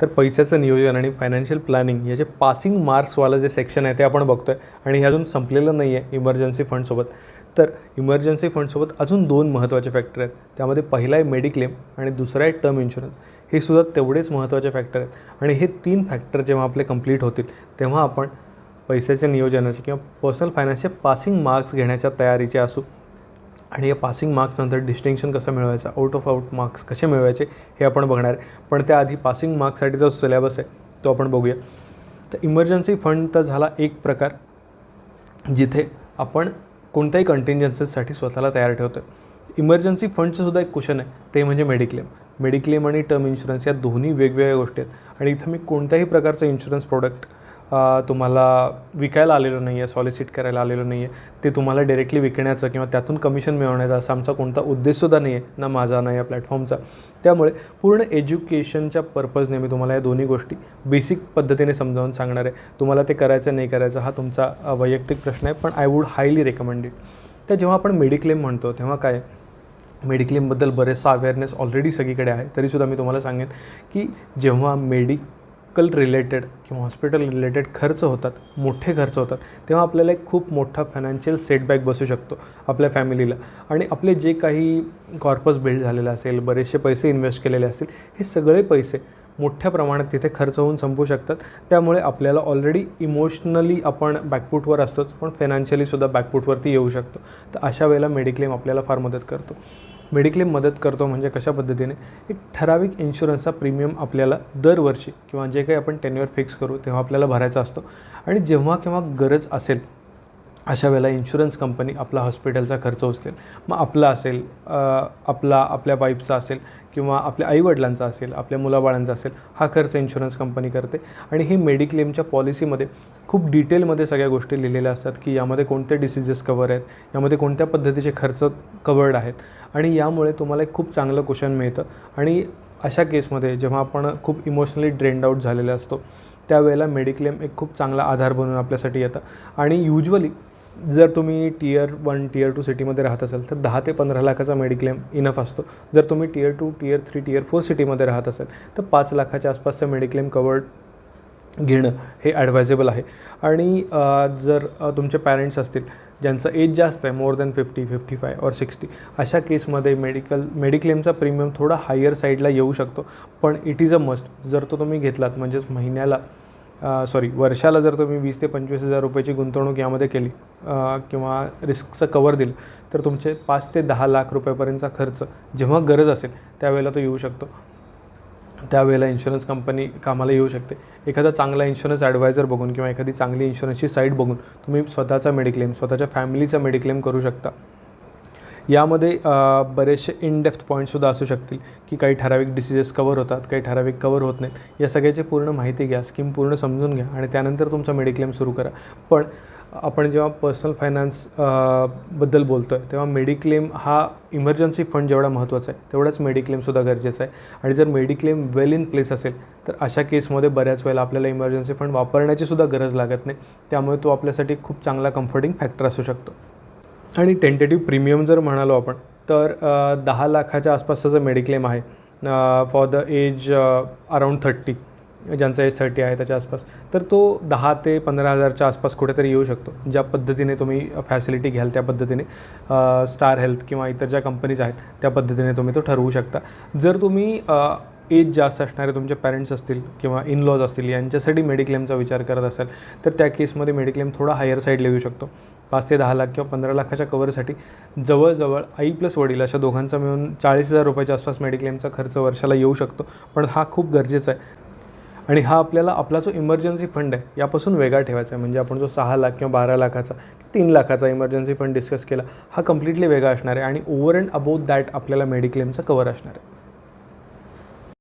तर पैशाचं नियोजन आणि फायनान्शियल प्लॅनिंग याचे पासिंग मार्क्सवालं जे सेक्शन आहे ते आपण बघतो आहे आणि हे अजून संपलेलं नाही आहे इमर्जन्सी फंडसोबत तर इमर्जन्सी फंडसोबत अजून दोन महत्त्वाचे फॅक्टर आहेत. त्यामध्ये पहिला आहे मेडिक्लेम आणि दुसरा आहे टर्म इन्शुरन्स हे सुद्धा तेवढेच महत्त्वाचे फॅक्टर आहेत. आणि हे तीन फॅक्टर जेव्हा आपले कंप्लीट होतील तेव्हा आपण पैशाच्या नियोजनाचे किंवा पर्सनल फायनान्सचे पासिंग मार्क्स घेण्याच्या तयारीचे असू आणि या पासिंग मार्क्सनंतर डिस्टिंक्शन कसं मिळवायचं? आउट ऑफ आउट मार्क्स कसे मिळवायचे? हे आपण बघणार आहे. पण त्याआधी पासिंग मार्क्ससाठी जो सिलेबस आहे तो आपण बघूया. तर इमर्जन्सी फंड तर झाला एक प्रकार जिथे आपण कोणत्याही कंटिन्जन्सीसाठी स्वतःला तयार ठेवतो इमर्जन्सी फंडचं सुद्धा एक क्वेश्चन आहे. ते म्हणजे मेडिक्लेम मेडिक्लेम आणि टर्म इन्शुरन्स या दोन्ही वेगवेगळ्या गोष्टी आहेत. आणि इथं मी कोणत्याही प्रकारचं इन्शुरन्स प्रोडक्ट तुम्हाला विकायला आलेलो नाही आहे सॉलिसिट करायला आलेलो नाही आहे ते तुम्हाला डायरेक्टली विकण्याचं किंवा त्यातून कमिशन मिळवण्याचा असा आमचा कोणता उद्देशसुद्धा नाही आहे ना माझा ना या प्लॅटफॉर्मचा त्यामुळे पूर्ण एज्युकेशनच्या पर्पजने मी तुम्हाला या दोन्ही गोष्टी बेसिक पद्धतीने समजावून सांगणार आहे. तुम्हाला ते करायचं नाही करायचं हा तुमचा वैयक्तिक प्रश्न आहे पण आय वूड हायली रेकमेंडेड तर जेव्हा आपण मेडिक्लेम म्हणतो तेव्हा काय मेडिक्लेमबद्दल बरेचसा अवेअरनेस ऑलरेडी सगळीकडे आहे. तरीसुद्धा मी तुम्हाला सांगेन की जेव्हा मेडिकल रिलेटेड किंवा हॉस्पिटल रिलेटेड खर्च होतात मोठे खर्च होतात तेव्हा आपल्याला एक खूप मोठा फायनान्शियल सेटबॅक बसू शकतो आपल्या फॅमिलीला आणि आपले जे काही कॉर्पस बिल्ड झालेलं असेल बरेचसे पैसे इन्व्हेस्ट केलेले असतील हे सगळे पैसे मोठ्या प्रमाणात तिथे खर्च होऊन संपू शकतात. त्यामुळे आपल्याला ऑलरेडी इमोशनली आपण बॅकफूटवर असतोच पण फायनान्शियलीसुद्धा बॅकफूटवरती येऊ शकतो. तर अशा वेळेला मेडिक्लेम आपल्याला फार मदत करतो. मेडिक्लेम मदत करतो म्हणजे कशा पद्धतीने? एक ठराविक इन्शुरन्सचा प्रीमियम आपल्याला दरवर्षी किंवा जे काही आपण टेन्युअर फिक्स करू तेव्हा आपल्याला भरायचा असतो. आणि जेव्हा केव्हा गरज असेल अशा वेळेला इन्शुरन्स कंपनी आपला हॉस्पिटलचा खर्च उचलेल. मग आपला असेल आपला आपल्या वाईफचा असेल किंवा आपल्या आईवडिलांचा असेल आपल्या मुलाबाळांचा असेल हा खर्च इन्शुरन्स कंपनी करते. आणि ही मेडिक्लेमच्या पॉलिसीमध्ये खूप डिटेलमध्ये सगळ्या गोष्टी लिहिलेल्या असतात की यामध्ये कोणते डिसिजेस कवर आहेत यामध्ये कोणत्या पद्धतीचे खर्च कवर्ड आहेत. आणि यामुळे तुम्हाला एक खूप चांगलं क्वेश्चन मिळतं. आणि अशा केसमध्ये जेव्हा आपण खूप इमोशनली ड्रेंड आउट झालेले असतो त्यावेळेला मेडिक्लेम एक खूप चांगला आधार बनून आपल्यासाठी येतं. आणि युजली जर तुम्ही टीयर वन टीयर टू सिटीमध्ये राहत असाल तर दहा ते पंधरा लाखाचा मेडिक्लेम इनफ असतो. जर तुम्ही tier two tier three tier four सिटीमध्ये राहत असाल तर पाच लाखाच्या आसपासचं मेडिक्लेम कवर्ड घेणं हे ॲडवायजेबल आहे. आणि जर तुमचे पॅरेंट्स असतील ज्यांचं एज जास्त आहे more than fifty fifty five और सिक्स्टी अशा केसमध्ये मेडिकल मेडिक्लेमचा प्रीमियम थोडा हायर साईडला येऊ शकतो. पण इट इज अ मस्ट जर तो तुम्ही घेतलात म्हणजेच महिन्याला सॉरी वर्षाला जर तुम्ही वीस ते पंचवीस हजार रुपयाची गुंतवणूक यामध्ये केली किंवा रिस्कचं कवर दिलं तर तुमचे पाच ते दहा लाख रुपयापर्यंतचा खर्च जेव्हा गरज असेल त्यावेळेला तो येऊ शकतो. त्यावेळेला इन्शुरन्स कंपनी कामाला येऊ शकते. एखादा चांगला इन्शुरन्स ॲडवायझर बघून किंवा एखादी चांगली इन्शुरन्सची साईट बघून तुम्ही स्वतःचा मेडिक्लेम स्वतःच्या फॅमिलीचा मेडिक्लेम करू शकता. यामध्ये बरेचसे इनडेप्थ पॉईंटसुद्धा असू शकतील की काही ठराविक डिसिजेस कवर होतात काही ठराविक कवर होत नाहीत. या सगळ्याची पूर्ण माहिती घ्या स्कीम पूर्ण समजून घ्या आणि त्यानंतर तुमचा मेडिक्लेम सुरू करा. पण आपण जेव्हा पर्सनल फायनान्सबद्दल बोलतो आहे तेव्हा मेडिक्लेम हा इमर्जन्सी फंड जेवढा महत्त्वाचा आहे तेवढाच मेडिक्लेमसुद्धा गरजेचं आहे. आणि जर मेडिक्लेम वेल इन प्लेस असेल तर अशा केसमध्ये बऱ्याच वेळेला आपल्याला इमर्जन्सी फंड वापरण्याचीसुद्धा गरज लागत नाही. त्यामुळे तो आपल्यासाठी खूप चांगला कम्फर्टिंग फॅक्टर असू शकतो. आणि टेंटेटिव्ह प्रीमियम जर म्हणालो आपण तर दहा लाखाच्या आसपासचं जे मेडिक्लेम आहे for the age around thirty ज्यांचं एज थर्टी आहे त्याच्या आसपास तर तो दहा ते पंधरा हजारच्या आसपास कुठेतरी येऊ शकतो ज्या पद्धतीने तुम्ही फॅसिलिटी घ्याल त्या पद्धतीने स्टार हेल्थ किंवा इतर ज्या कंपनीज आहेत त्या पद्धतीने तुम्ही तो ठरवू शकता. जर तुम्ही एज जास्त असणारे तुमचे पॅरेंट्स असतील किंवा इन लॉज असतील यांच्यासाठी मेडिक्लेमचा विचार करत असाल तर त्या केसमध्ये मेडिक्लेम थोडा हायर साईडला येऊ शकतो. पाच ते दहा लाख किंवा पंधरा लाखाच्या कवरसाठी जवळजवळ आई प्लस वडील अशा दोघांचा मिळून चाळीस हजार रुपयाच्या आसपास मेडिक्लेमचा खर्च वर्षाला येऊ शकतो. पण हा खूप गरजेचा आहे. आणि हा आपल्याला आपला जो इमर्जन्सी फंड आहे यापासून वेगळा ठेवायचा आहे. म्हणजे आपण जो सहा लाख किंवा बारा लाखाचा तीन लाखाचा इमर्जन्सी फंड डिस्कस केला हा कम्प्लिटली वेगळा असणार आहे. आणि ओव्हर अँड अबाउट दॅट आपल्याला मेडिक्लेमचा कवर असणार आहे.